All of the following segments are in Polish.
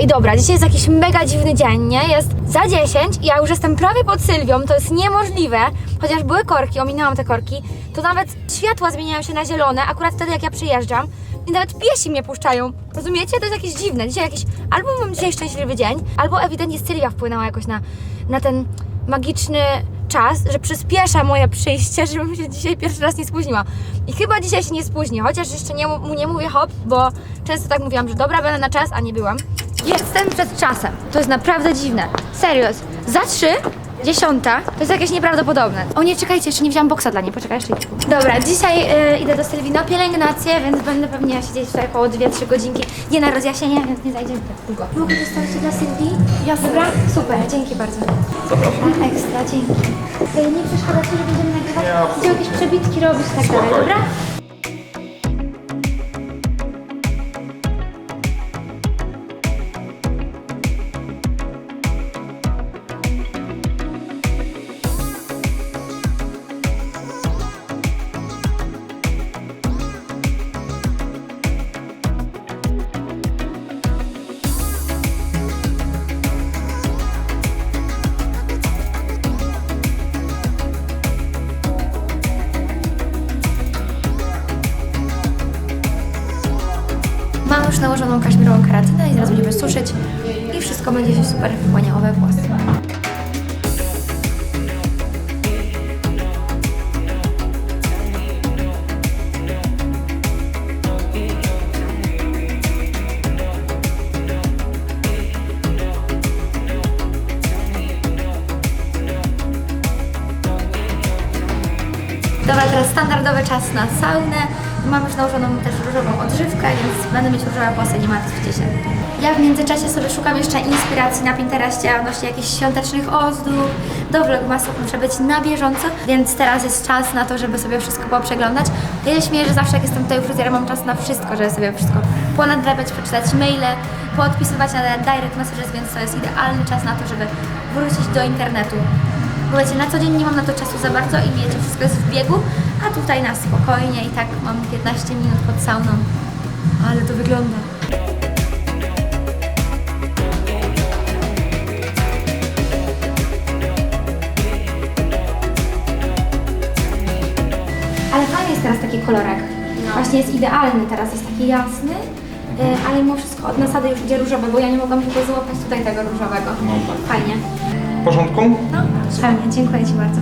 Ej, dobra, dzisiaj jest jakiś mega dziwny dzień, nie? Jest za 10 i ja już jestem prawie pod Sylwią, to jest niemożliwe. Chociaż były korki, ominęłam te korki, to nawet światła zmieniają się na zielone, akurat wtedy jak ja przyjeżdżam. I nawet piesi mnie puszczają. Rozumiecie? To jest jakieś dziwne. Dzisiaj jakiś, albo mam dzisiaj szczęśliwy dzień, albo ewidentnie Sylwia wpłynęła jakoś na, na ten magiczny czas, że przyspiesza moje przyjście, żebym się dzisiaj pierwszy raz nie spóźniła. I chyba dzisiaj się nie spóźnię, chociaż jeszcze nie, mu nie mówię hop, bo często tak mówiłam, że dobra, będę na czas, a nie byłam. Jestem przed czasem. To jest naprawdę dziwne. Serio. Za trzy, dziesiąta, to jest jakieś nieprawdopodobne. O nie, czekajcie, jeszcze nie wziąłam boksa dla niej, poczekaj jeszcze. Dobra, dzisiaj y, idę do Sylwii na pielęgnację, więc będę pewnie siedzieć tutaj około 2-3 godzinki. Nie na rozjaśnienie, więc nie zajdziemy tak długo. Mogę zostawić dla Sylwii? Ja Dobra? Super, dzięki bardzo. Zapraszam. Ekstra, dzięki. Y, Nie przeszkadza ci, że będziemy nagrywać? Chcecie jakieś przebitki robić i tak dalej, dobra? Wszystko będzie się super wchłaniało we włosy. Dobra, teraz standardowy czas na saunę. Mam już nałożoną też różową odżywkę, więc będę mieć różowe włosy, nie martwcie się. Ja w międzyczasie sobie szukam jeszcze inspiracji na Pinterestie odnośnie jakichś świątecznych ozdób. Do vlogmasów muszę być na bieżąco, więc teraz jest czas na to, żeby sobie wszystko poprzeglądać. Ja się śmieję, że zawsze jak jestem tutaj u fryzjera mam czas na wszystko, żeby sobie wszystko ponadrabiać, przeczytać maile, poodpisywać na direct messages, więc to jest idealny czas na to, żeby wrócić do internetu. Bo wiecie, na co dzień nie mam na to czasu za bardzo i wiecie, wszystko jest w biegu, a tutaj na spokojnie i tak mam 15 minut pod sauną. Ale to wygląda. Ale fajny jest teraz taki kolorek. Właśnie jest idealny, teraz jest taki jasny, y, ale mimo wszystko od nasady już idzie różowy, bo ja nie mogłam tylko złapać tutaj tego różowego. Fajnie. W porządku? No, fajnie, dziękuję Ci bardzo.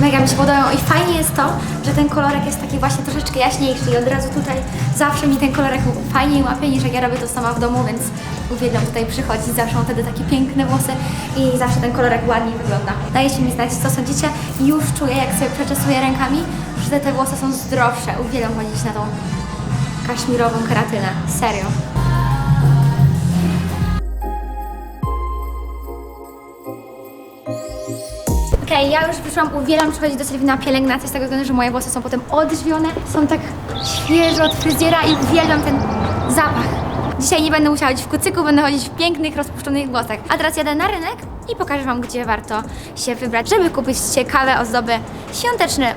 Mega mi się podobają i fajnie jest to, że ten kolorek jest taki właśnie troszeczkę jaśniejszy i od razu tutaj zawsze mi ten kolorek fajniej łapie niż jak ja robię to sama w domu, więc uwielbiam tutaj przychodzić, zawsze mam wtedy takie piękne włosy i zawsze ten kolorek ładniej wygląda. Dajcie mi znać, co sądzicie już czuję, jak sobie przeczesuję rękami, że te włosy są zdrowsze. Uwielbiam chodzić na tą kaszmirową keratynę, serio. Okej, ja już wyszłam, uwielbiam przychodzić do Sylwii na pielęgnację z tego względu, że moje włosy są potem odżywione, są tak świeże od fryzjera i uwielbiam ten zapach. Dzisiaj nie będę musiała być w kucyku, będę chodzić w pięknych, rozpuszczonych włosach. A teraz jadę na rynek i pokażę Wam, gdzie warto się wybrać, żeby kupić ciekawe ozdoby świąteczne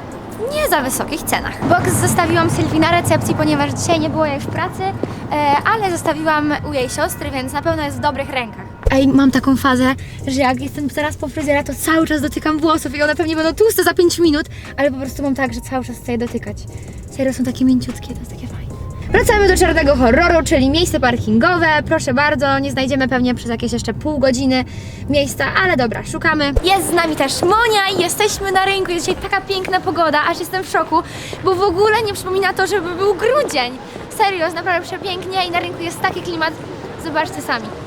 nie za wysokich cenach. Box zostawiłam Sylwii na recepcji, ponieważ dzisiaj nie było jej w pracy, e, ale zostawiłam u jej siostry, więc na pewno jest w dobrych rękach. Ej, mam taką fazę, że jak jestem teraz po fryzjera, to cały czas dotykam włosów i one pewnie będą tłuste za 5 minut, ale po prostu mam tak, że cały czas chcę je dotykać. Serio, są takie mięciutkie, to jest takie fajne. Wracamy do czarnego horroru, czyli miejsce parkingowe. Proszę bardzo, nie znajdziemy pewnie przez jakieś jeszcze pół godziny miejsca, ale dobra, szukamy. Jest z nami też Monia i jesteśmy na rynku. Jest dzisiaj taka piękna pogoda, aż jestem w szoku, bo w ogóle nie przypomina to, żeby był grudzień. Serio, jest naprawdę przepięknie i na rynku jest taki klimat. Zobaczcie sami.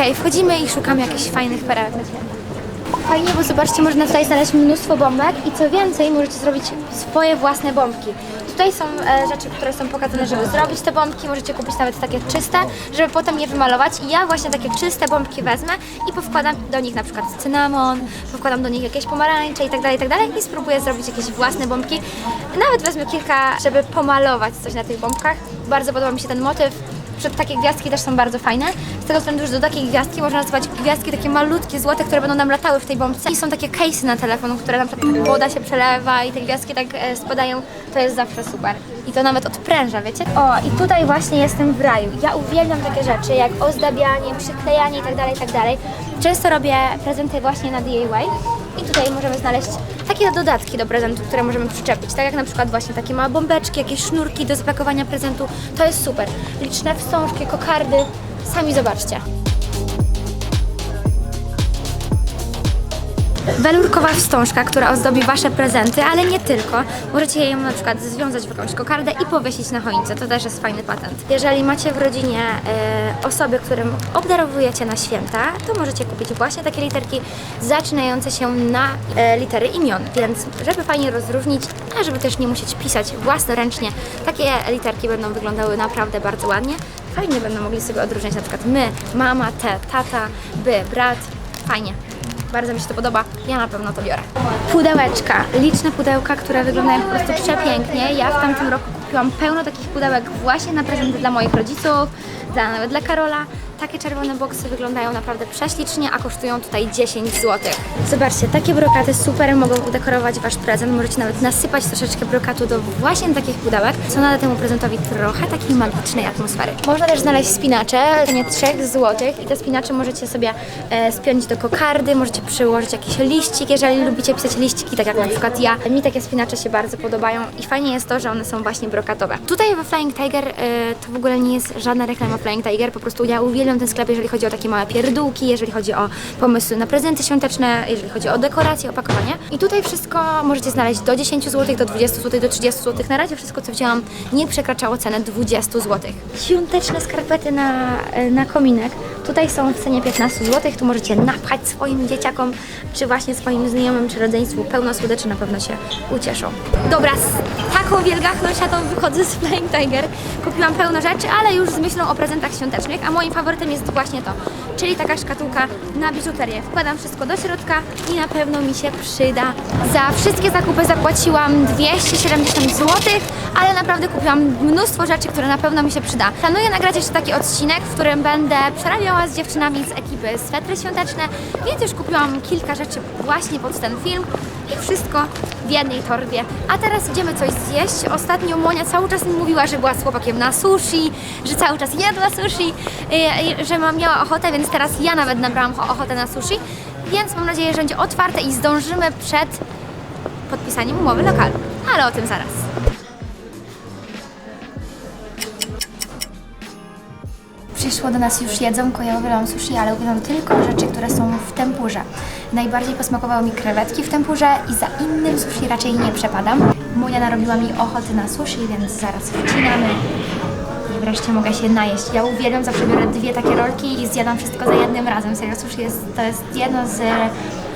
Okej, wchodzimy i szukamy jakichś fajnych perełek na. Fajnie, bo zobaczcie, można tutaj znaleźć mnóstwo bombek i co więcej, możecie zrobić swoje własne bombki. Tutaj są e, rzeczy, które są pokazane, żeby zrobić te bombki. Możecie kupić nawet takie czyste, żeby potem je wymalować. I ja właśnie takie czyste bombki wezmę i powkładam do nich na przykład cynamon, powkładam do nich jakieś pomarańcze i tak dalej, tak dalej i spróbuję zrobić jakieś własne bombki. Nawet wezmę kilka, żeby pomalować coś na tych bombkach. Bardzo podoba mi się ten motyw. Że takie gwiazdki też są bardzo fajne. Z tego względu, że do takiej gwiazdki można nazywać gwiazdki takie malutkie, złote, które będą nam latały w tej bombce. I są takie case'y na telefon, które na przykład tak woda się przelewa i te gwiazdki tak e, spadają. To jest zawsze super. I to nawet odpręża, wiecie? O, i tutaj właśnie jestem w raju. Ja uwielbiam takie rzeczy, jak ozdabianie, przyklejanie itd., itd. Często robię prezenty właśnie na DIY. I tutaj możemy znaleźć takie dodatki do prezentu, które możemy przyczepić. Tak jak na przykład właśnie takie małe bombeczki, jakieś sznurki do zapakowania prezentu. To jest super. Liczne wstążki, kokardy. Sami zobaczcie. Welurkowa wstążka, która ozdobi Wasze prezenty, ale nie tylko. Możecie ją na przykład związać w jakąś kokardę i powiesić na choince. To też jest fajny patent. Jeżeli macie w rodzinie e, osoby, którym obdarowujecie na święta, to możecie kupić właśnie takie literki zaczynające się na e, litery imion. Więc żeby fajnie rozróżnić, a żeby też nie musieć pisać własnoręcznie, takie literki będą wyglądały naprawdę bardzo ładnie. Fajnie będą mogli sobie odróżniać na przykład my, mama, te, tata, by, brat. Fajnie. Bardzo mi się to podoba. Ja na pewno to biorę. Pudełeczka. Liczne pudełka, które wyglądają po prostu przepięknie. Ja w tamtym roku kupiłam pełno takich pudełek właśnie na prezenty dla moich rodziców, dla, nawet dla Karola. Takie czerwone boksy wyglądają naprawdę prześlicznie, a kosztują tutaj 10 zł. Zobaczcie, takie brokaty super mogą udekorować Wasz prezent. Możecie nawet nasypać troszeczkę brokatu do właśnie takich pudełek, co nada temu prezentowi trochę takiej magicznej atmosfery. Można też znaleźć spinacze, cenie 3 zł i te spinacze możecie sobie e, spiąć do kokardy, możecie przyłożyć jakiś liścik, jeżeli lubicie pisać liściki, tak jak na przykład ja. Mi takie spinacze się bardzo podobają i fajnie jest to, że one są właśnie brokatowe. Tutaj we Flying Tiger e, to w ogóle nie jest żadna reklama Flying Tiger, po prostu ja uwielbiam ten sklep, jeżeli chodzi o takie małe pierdółki, jeżeli chodzi o pomysły na prezenty świąteczne, jeżeli chodzi o dekoracje, opakowanie. I tutaj wszystko możecie znaleźć do 10 zł, do 20 zł, do 30 zł. Na razie wszystko, co wzięłam, nie przekraczało cenę 20 zł. Świąteczne skarpety na, na kominek. Tutaj są w cenie 15 zł, tu możecie napchać swoim dzieciakom, czy właśnie swoim znajomym, czy rodzeństwu pełno słodyczy, na pewno się ucieszą. Dobra, z taką wielgachną siatą wychodzę z Flying Tiger. Kupiłam pełno rzeczy, ale już z myślą o prezentach świątecznych, a moim faworytem jest właśnie to, czyli taka szkatułka na biżuterię. Wkładam wszystko do środka i na pewno mi się przyda. Za wszystkie zakupy zapłaciłam 270 zł, ale naprawdę kupiłam mnóstwo rzeczy, które na pewno mi się przyda. Planuję nagrać jeszcze taki odcinek, w którym będę przerabiała z dziewczynami z ekipy swetry świąteczne, więc już kupiłam kilka rzeczy właśnie pod ten film i wszystko w jednej torbie. A teraz idziemy coś zjeść. Ostatnio Monia cały czas mi mówiła, że była z chłopakiem na sushi, że cały czas jadła sushi, yy, że ma, miała ochotę, więc teraz ja nawet nabrałam cho- ochotę na sushi. Więc mam nadzieję, że będzie otwarte i zdążymy przed podpisaniem umowy lokalu. Ale o tym zaraz. Przyszło do nas już jedzonko, ja uwielbiam sushi, ale uwielbiam tylko rzeczy, które są w tempurze. Najbardziej posmakowały mi krewetki w tempurze i za innym sushi raczej nie przepadam. Moja narobiła mi ochoty na sushi, więc zaraz wcinamy i wreszcie mogę się najeść. Ja uwielbiam, zawsze biorę dwie takie rolki i zjadam wszystko za jednym razem. Serio, sushi jest, to jest jedno z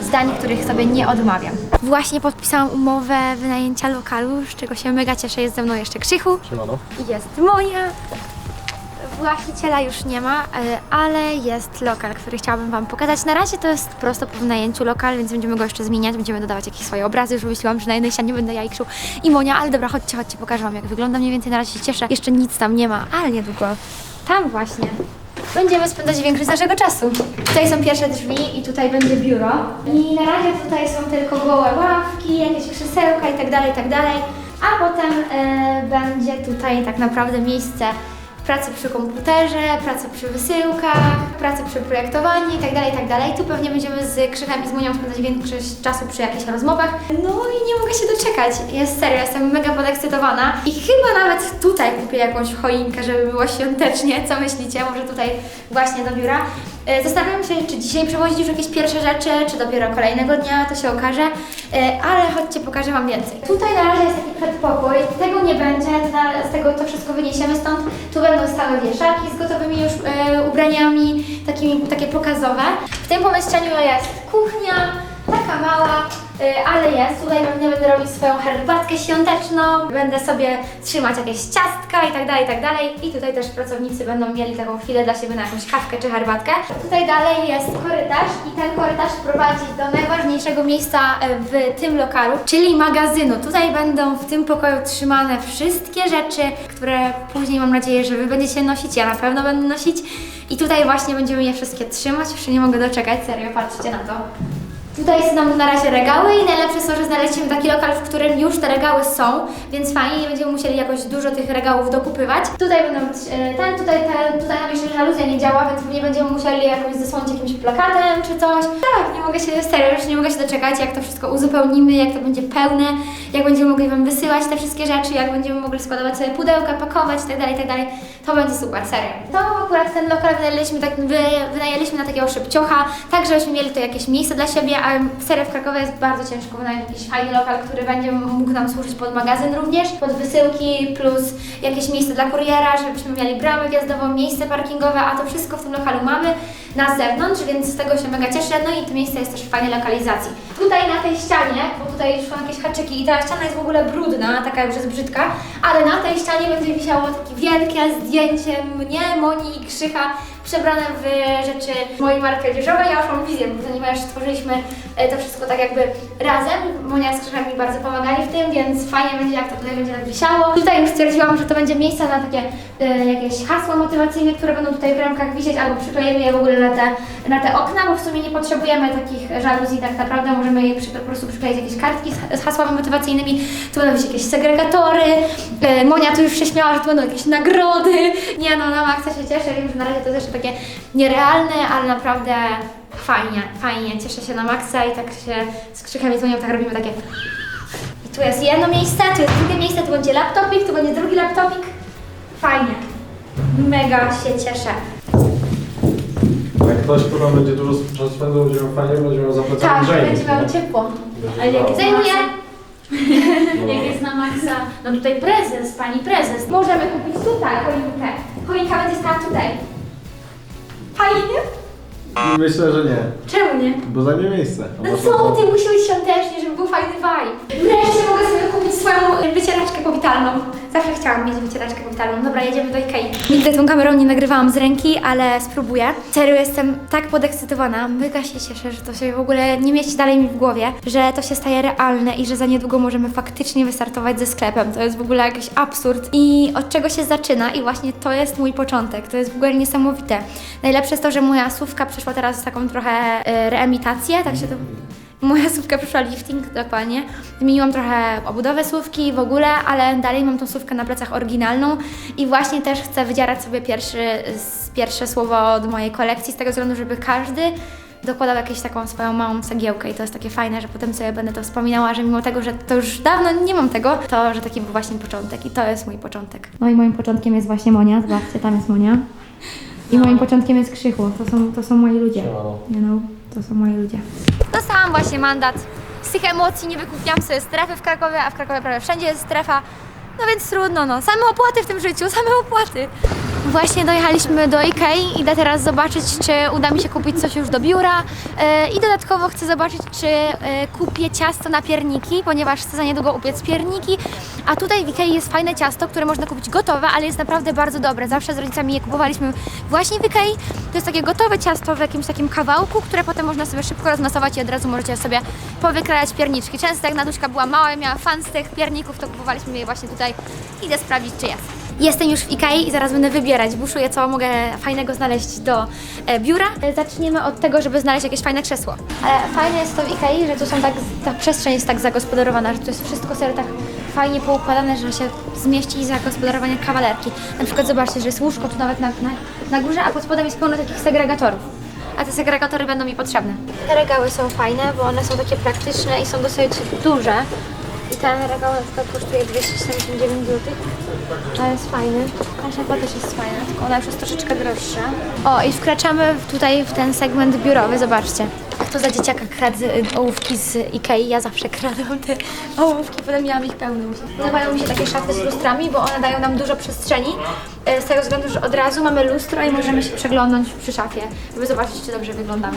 zdań, których sobie nie odmawiam. Właśnie podpisałam umowę wynajęcia lokalu, z czego się mega cieszę. Jest ze mną jeszcze Krzychu. Siemano. I Jest moja. Właściciela już nie ma, e, ale jest lokal, który chciałabym Wam pokazać. Na razie to jest prosto po wynajęciu lokal, więc będziemy go jeszcze zmieniać, będziemy dodawać jakieś swoje obrazy. Już wymyśliłam, że na jednej ścianie będę ja i Krzył i Monia, ale dobra, chodźcie, chodźcie, pokażę Wam jak wygląda mniej więcej. Na razie się cieszę. Jeszcze nic tam nie ma, ale niedługo tam właśnie będziemy spędzać większość naszego czasu. Tutaj są pierwsze drzwi i tutaj będzie biuro. I na razie tutaj są tylko gołe ławki, jakieś krzesełka tak tak dalej. A potem e, będzie tutaj tak naprawdę miejsce pracy przy komputerze, pracy przy wysyłkach, pracy przy projektowaniu i tak dalej, i tak. Tu pewnie będziemy z Krzychem i z spędzać większość czasu przy jakichś rozmowach. No i nie mogę się doczekać. Jest serio, jestem mega podekscytowana. I chyba nawet tutaj kupię jakąś choinkę, żeby było świątecznie. Co myślicie? Może tutaj właśnie do biura. E, Zastanawiam się, czy dzisiaj przewozić już jakieś pierwsze rzeczy, czy dopiero kolejnego dnia, to się okaże. E, Ale chodźcie, pokażę Wam więcej. Tutaj na razie jest taki przedpokój, tego nie będzie, z tego to wszystko wyniesiemy stąd. Tu będą stałe wieszaki z gotowymi już e, ubraniami, takimi, takie pokazowe. W tym pomieszczeniu jest kuchnia, taka mała, y, ale jest. Tutaj pewnie będę robić swoją herbatkę świąteczną, będę sobie trzymać jakieś ciastka i tak dalej, i tak dalej. I tutaj też pracownicy będą mieli taką chwilę dla siebie na jakąś kawkę czy herbatkę. Tutaj dalej jest korytarz i ten korytarz prowadzi do najważniejszego miejsca e, w tym lokalu, czyli magazynu. Tutaj będą w tym pokoju trzymane wszystkie rzeczy, które później mam nadzieję, że Wy będziecie nosić, ja na pewno będę nosić. I tutaj właśnie będziemy je wszystkie trzymać, się nie mogę doczekać, serio, patrzcie na to. Tutaj są nam na razie regały i najlepsze to, że taki lokal, w którym już te regały są, więc fajnie, nie będziemy musieli jakoś dużo tych regałów dokupywać. Tutaj będą być e, ten, tutaj ten, tutaj nam jeszcze żaluzja nie działa, więc nie będziemy musieli jakoś zasłonić jakimś plakatem czy coś. Tak, nie mogę się, serio, już nie mogę się doczekać, jak to wszystko uzupełnimy, jak to będzie pełne, jak będziemy mogli Wam wysyłać te wszystkie rzeczy, jak będziemy mogli składować sobie pudełka, pakować itd., itd. To będzie super, serio. To akurat ten lokal wynajęliśmy, tak, wy, wynajęliśmy na takiego szybciocha, tak żebyśmy mieli tu jakieś miejsce dla siebie, a serio w Krakowie jest bardzo ciężko wynająć jakiś fajny lokal, który będzie mógł nam służyć pod magazyn również, pod wysyłki, plus jakieś miejsce dla kuriera, żebyśmy mieli bramę wjazdową, miejsce parkingowe, a to wszystko w tym lokalu mamy na zewnątrz, więc z tego się mega cieszę. No i to miejsce jest też w fajnej lokalizacji. Tutaj na tej ścianie, bo tutaj już są jakieś haczyki i ta ściana jest w ogóle brudna, taka już jest brzydka, ale na tej ścianie będzie wisiało takie wielkie zdjęcie mnie, Moni i Krzycha przebrane w rzeczy mojej marki odzieżowej. Ja już mam wizję, ponieważ stworzyliśmy e, to wszystko tak jakby razem. Monia z mi bardzo pomagali w tym, więc fajnie będzie, jak to tutaj będzie wisiało. Tutaj już stwierdziłam, że to będzie miejsce na takie e, jakieś hasła motywacyjne, które będą tutaj w ramkach wisieć, albo przyklejemy je w ogóle na te, na te okna, bo w sumie nie potrzebujemy takich żaluzji tak naprawdę, możemy je przy, po prostu przykleić jakieś kartki z, z hasłami motywacyjnymi, tu będą być jakieś segregatory, e, Monia tu już się śmiała, że tu będą jakieś nagrody, nie no, na maksa się cieszę, wiem, że na razie to jeszcze takie nierealne, ale naprawdę fajnie, fajnie, cieszę się na maksa i tak się z krzykami dzwonią, tak robimy takie i tu jest jedno miejsce, tu jest drugie miejsce, tu będzie laptopik, tu będzie drugi laptopik, fajnie, mega się cieszę. Jak ktoś potem będzie dużo czasu spędzał, będzie miał fajnie, będzie miał za plecami Tak, grzejnik, będzie miał nie? ciepło. Ale jak. No. jak jest na maksa, no tutaj prezes, pani prezes. Możemy kupić tutaj choinkę. Choinka będzie stała tutaj. Fajnie? Myślę, że nie, Czemu nie? bo zajmie miejsce. A No może co to- ty, musi być świątecznie, żeby był fajny vibe. Wreszcie mogę sobie kupić swoją wycieraczkę powitalną. Zawsze chciałam mieć wycieraczkę powitalną. Dobra, jedziemy do Ikei. Nigdy tą kamerą nie nagrywałam z ręki, ale spróbuję. Serio, jestem tak podekscytowana. Mega się cieszę, że to się w ogóle nie mieści dalej mi w głowie, że to się staje realne i że za niedługo możemy faktycznie wystartować ze sklepem. To jest w ogóle jakiś absurd. I od czego się zaczyna i właśnie to jest mój początek. To jest w ogóle niesamowite. Najlepsze jest to, że moja słówka przeszła teraz taką trochę e, reemitację, tak się to Moja słówka przyszła lifting, dokładnie. Zmieniłam trochę obudowę słówki w ogóle, ale dalej mam tą słówkę na plecach oryginalną i właśnie też chcę wydzierać sobie pierwszy, pierwsze słowo od mojej kolekcji, z tego względu, żeby każdy dokładał jakąś taką swoją małą cegiełkę i to jest takie fajne, że potem sobie będę to wspominała, że mimo tego, że to już dawno nie mam tego, to że taki był właśnie początek i to jest mój początek. No i moim początkiem jest właśnie Monia, zobaczcie, tam jest Monia. I moim początkiem jest Krzychu, to są, to są moi ludzie. You know, to są moi ludzie. Dostałam właśnie mandat. Z tych emocji nie wykupiłam sobie strefy w Krakowie, a w Krakowie prawie wszędzie jest strefa. No więc trudno, no. Same opłaty w tym życiu, same opłaty. Właśnie dojechaliśmy do Ikei. Idę teraz zobaczyć, czy uda mi się kupić coś już do biura. E, I dodatkowo chcę zobaczyć, czy e, kupię ciasto na pierniki, ponieważ chcę za niedługo upiec pierniki. A tutaj w Ikei jest fajne ciasto, które można kupić gotowe, ale jest naprawdę bardzo dobre. Zawsze z rodzicami je kupowaliśmy właśnie w Ikei. To jest takie gotowe ciasto w jakimś takim kawałku, które potem można sobie szybko rozmasować i od razu możecie sobie powykrajać pierniczki. Często jak Naduśka była mała i miała fan z tych pierników, to kupowaliśmy je właśnie tutaj. Idę sprawdzić, czy jest. Jestem już w Ikei i zaraz będę wybierać. Buszuję, co mogę fajnego znaleźć do e, biura. E, Zaczniemy od tego, żeby znaleźć jakieś fajne krzesło. Ale fajne jest to w Ikei, że tu są tak, ta przestrzeń jest tak zagospodarowana, że tu jest wszystko serio tak fajnie poukładane, że się zmieści zagospodarowanie kawalerki. Na przykład zobaczcie, że jest łóżko tu nawet na, na, na górze, a pod spodem jest pełno takich segregatorów. A te segregatory będą mi potrzebne. Te regały są fajne, bo one są takie praktyczne i są dosyć duże. I ten regał na kosztuje 279 zł. To jest fajny. Ta szafa też jest fajna, tylko ona już jest troszeczkę droższa. O, i wkraczamy tutaj w ten segment biurowy, zobaczcie. Kto za dzieciaka kradł y, ołówki z Ikei? Ja zawsze kradłam te ołówki, potem miałam ich pełno. Podobają mi się takie szafy z lustrami, bo one dają nam dużo przestrzeni. y, Z tego względu, że od razu mamy lustro i możemy się przeglądnąć przy szafie, żeby zobaczyć, czy dobrze wyglądamy.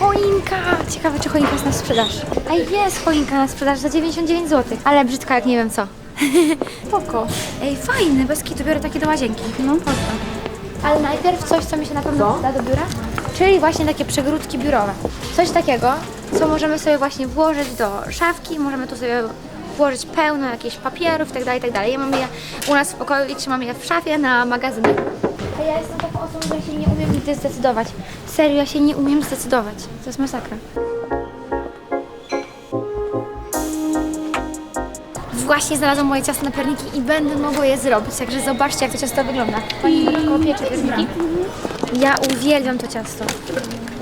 Choinka! Ciekawe, czy choinka jest na sprzedaż. A jest choinka na sprzedaż za 99 zł, ale brzydka jak nie wiem co. Spoko. Ej, fajny, bez kitu biorę takie do łazienki. No, Ale najpierw coś, co mi się na pewno przyda do biura, czyli właśnie takie przegródki biurowe. Coś takiego, co możemy sobie właśnie włożyć do szafki, możemy tu sobie włożyć pełno jakichś papierów itd., itd. Ja mam je u nas w pokoju i trzymam je w szafie na magazynek. A ja jestem taką osobą, że ja się nie umiem nigdy zdecydować. Serio, ja się nie umiem zdecydować. To jest masakra. Właśnie znalazłam moje ciasto na pierniki i będę mogła je zrobić, także zobaczcie jak to ciasto wygląda. Pani dodatkowo piecze pierniki. Ja uwielbiam to ciasto.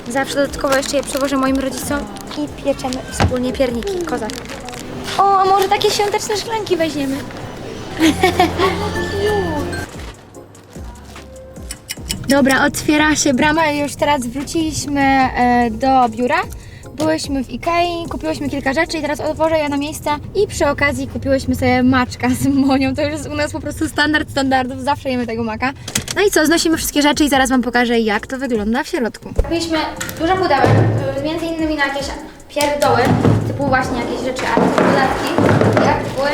Zawsze dodatkowo jeszcze je przewożę moim rodzicom i pieczemy wspólnie pierniki. Kozak. O, a może takie świąteczne szklanki weźmiemy? Dobra, otwiera się brama już teraz wróciliśmy e, do biura. Byłyśmy w Ikei, kupiłyśmy kilka rzeczy i teraz otworzę je na miejsce i przy okazji kupiłyśmy sobie maczka z monią. To już jest u nas po prostu standard standardów, zawsze jemy tego maka. No i co, znosimy wszystkie rzeczy i zaraz Wam pokażę jak to wygląda w środku. Kupiliśmy dużo pudełek, między innymi na jakieś pierdoły, typu właśnie jakieś rzeczy, a typu dodatki, artykuły.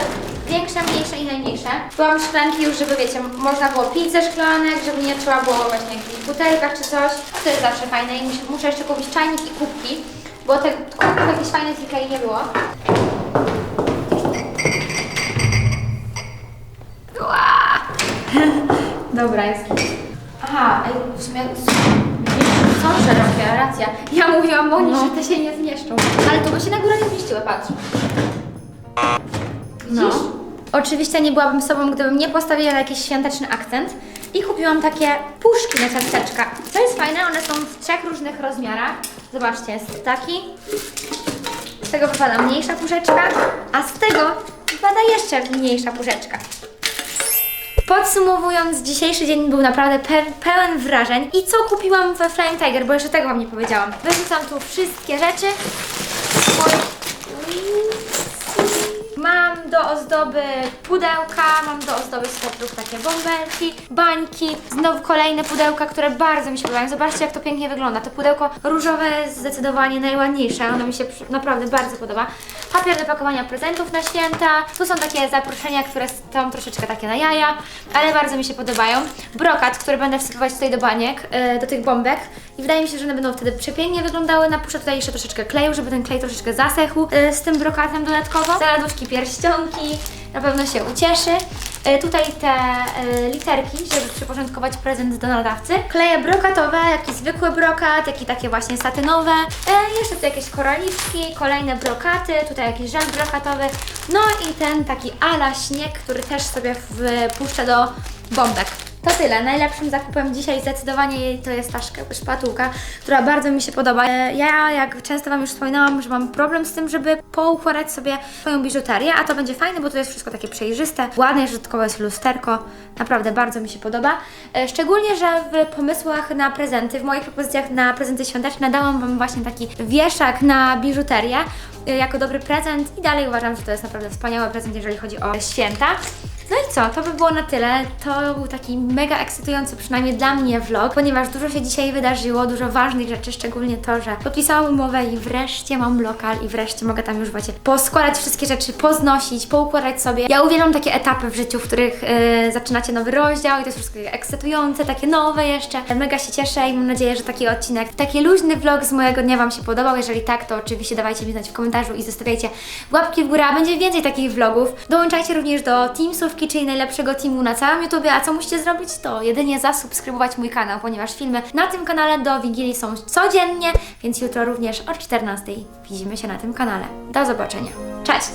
Większe, mniejsze i najmniejsze. Byłam szklanki już, żeby wiecie, można było pić ze szklanek, żeby nie trzeba było właśnie jakichś butelkach czy coś. To jest zawsze fajne i mus- muszę jeszcze kupić czajnik i kubki, bo te kubków jakieś fajne z Ikei nie było. Ua! Dobra, jest. Aha, ej, w sumie są szerokie, racja. Ja mówiłam Moni, że te się nie zmieszczą. Ale to by się na górę nie zmieściły, patrz. Widzisz? Oczywiście nie byłabym sobą, gdybym nie postawiła na jakiś świąteczny akcent. I kupiłam takie puszki na ciasteczka. Co jest fajne, one są w trzech różnych rozmiarach. Zobaczcie, jest taki. Z tego wypada mniejsza puszeczka, a z tego wypada jeszcze mniejsza puszeczka. Podsumowując, dzisiejszy dzień był naprawdę pe- pełen wrażeń. I co kupiłam we Flying Tiger, bo jeszcze tego Wam nie powiedziałam. Wyrzucam tu wszystkie rzeczy. Do ozdoby pudełka, mam do ozdoby skotrów takie bąbelki, bańki, znowu kolejne pudełka, które bardzo mi się podobają. Zobaczcie jak to pięknie wygląda. To pudełko różowe jest zdecydowanie najładniejsze, ono mi się naprawdę bardzo podoba. Papier do pakowania prezentów na święta, tu są takie zaproszenia, które są troszeczkę takie na jaja, ale bardzo mi się podobają. Brokat, który będę wsypywać tutaj do baniek, yy, do tych bombek i wydaje mi się, że one będą wtedy przepięknie wyglądały. Napuszczę tutaj jeszcze troszeczkę kleju, żeby ten klej troszeczkę zasechł yy, z tym brokatem dodatkowo. Zaladówki, na pewno się ucieszy. Yy, tutaj te yy, literki, żeby przyporządkować prezent do nadawcy. Kleje brokatowe, jaki zwykły brokat, jak i takie właśnie satynowe. Yy, jeszcze tu jakieś koraliczki, kolejne brokaty, tutaj jakiś żel brokatowy. No i ten taki ala śnieg, który też sobie wpuszczę do bombek. To tyle. Najlepszym zakupem dzisiaj zdecydowanie to jest ta szpatułka, która bardzo mi się podoba. E, Ja, jak często Wam już wspominałam, że mam problem z tym, żeby poukładać sobie swoją biżuterię, a to będzie fajne, bo to jest wszystko takie przejrzyste, ładne, dodatkowo jest lusterko. Naprawdę bardzo mi się podoba. E, Szczególnie, że w pomysłach na prezenty, w moich propozycjach na prezenty świąteczne dałam Wam właśnie taki wieszak na biżuterię jako dobry prezent i dalej uważam, że to jest naprawdę wspaniały prezent, jeżeli chodzi o święta. No i co, to by było na tyle. To był taki mega ekscytujący, przynajmniej dla mnie vlog, ponieważ dużo się dzisiaj wydarzyło, dużo ważnych rzeczy, szczególnie to, że podpisałam umowę i wreszcie mam lokal i wreszcie mogę tam już właśnie poskładać wszystkie rzeczy, poznosić, poukładać sobie. Ja uwielbiam takie etapy w życiu, w których yy, zaczynacie nowy rozdział i to jest wszystko ekscytujące, takie nowe jeszcze. Mega się cieszę i mam nadzieję, że taki odcinek, taki luźny vlog z mojego dnia Wam się podobał. Jeżeli tak, to oczywiście dawajcie mi znać w komentarzu i zostawiajcie łapki w górę, a będzie więcej takich vlogów. Dołączajcie również do Teamsówki, czyli najlepszego teamu na całym YouTubie, a co musicie zrobić? To jedynie zasubskrybować mój kanał, ponieważ filmy na tym kanale do Wigilii są codziennie, więc jutro również o 14 widzimy się na tym kanale. Do zobaczenia. Cześć!